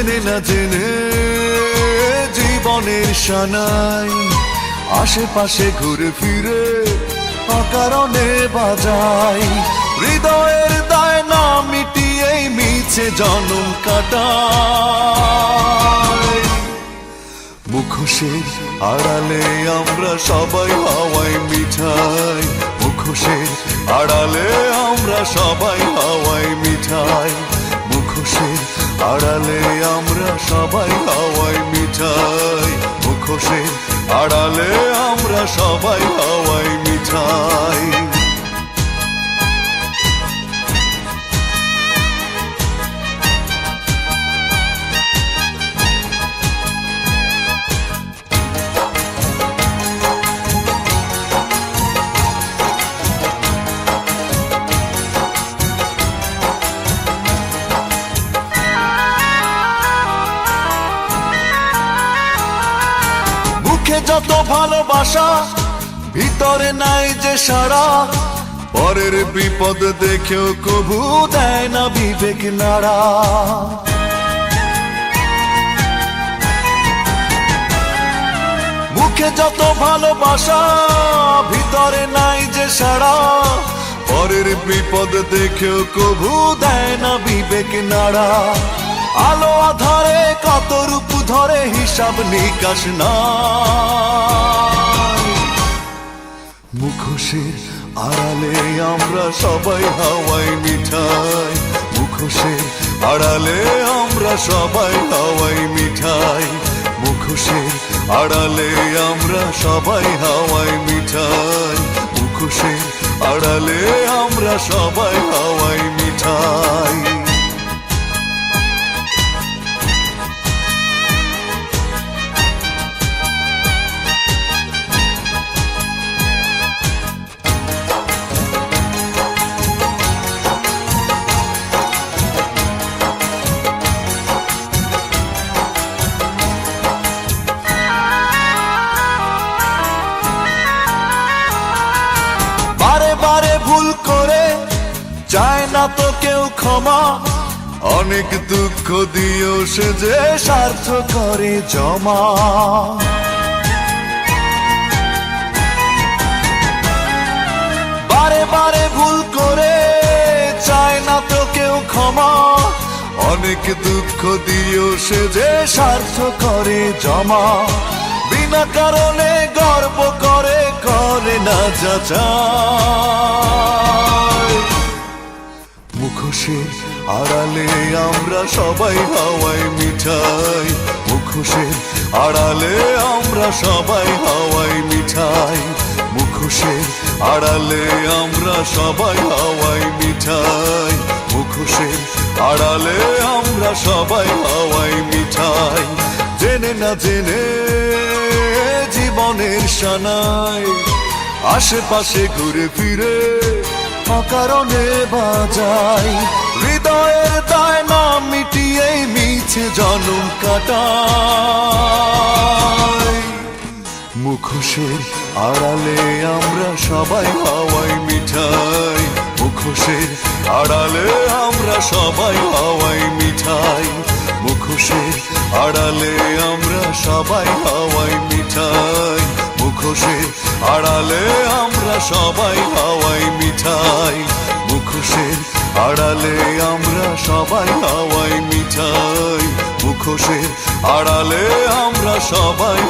না জেনে জীবনের সানাই, আশেপাশে ঘুরে ফিরে অকারণে বাজাই। হৃদয়ের দায় না মিটিয়েই মিছে জনম কাটাই। মুখোশের আড়ালে আমরা সবাই হাওয়াই মিঠাই। মুখোশের আড়ালে আমরা সবাই হাওয়াই মিঠাই। আড়ালে আমরা সবাই হাওয়াই মিঠাই। মুখোশে আড়ালে আমরা সবাই হাওয়াই মিঠাই। মুখে যত ভালোবাসা, ভিতরে নাই যে সারা পরের বিপদ দেখেও কবু দেয় না বিবেক নাড়া। মুখে যত ভালোবাসা, ভিতরে নাই যে সারা পরের বিপদ দেখেও কবু দেয় না বিবেক নাড়া। আলো আধারে কত রূপ ধরে হিসাব নিকাশ না মুখোশের আড়ালে আমরা সবাই হাওয়াই মিঠাই। মুখোশের আড়ালে আমরা সবাই হাওয়াই মিঠাই। মুখোশের আড়ালে আমরা সবাই হাওয়াই মিঠাই। মুখোশের আড়ালে আমরা সবাই হাওয়াই মিঠাই। ভুল করে চায় না তো কেউ ক্ষমা। অনেক দুঃখ দিয়েও সে যে স্বার্থ করে জমা। বারে বারে ভুল করে চায় না তো কেউ ক্ষমা। অনেক দুঃখ দিয়েও সে যে স্বার্থ করে জমা। বিনা কারণে গর্ব করে করে না যাচাই। মুখোশের আড়ালে আমরা সবাই হাওয়াই মিঠাই। মুখোশের আড়ালে আমরা সবাই হাওয়াই মিঠাই। মুখোশের আড়ালে আমরা সবাই হাওয়াই মিঠাই। মুখোশের আড়ালে আমরা সবাই হাওয়াই মিঠাই। জেনে না জেনে জীবনের সানাই আশেপাশে ঘুরে ফিরে অকারণে বাজাই হৃদয়ের দায় না মিটিয়ে মিছে জনম কাটাই মুখোশের আড়ালে আমরা সবাই হাওয়াই মিঠাই। মুখোশের আড়ালে আমরা সবাই হাওয়াই মিঠাই। মুখোশের আড়ালে আমরা সবাই হাওয়াই মিঠাই। মুখোশের আড়ালে আমরা সবাই হাওয়াই মিঠাই। মুখোশের আড়ালে আমরা সবাই হাওয়াই মিঠাই। মুখোশের আড়ালে আমরা সবাই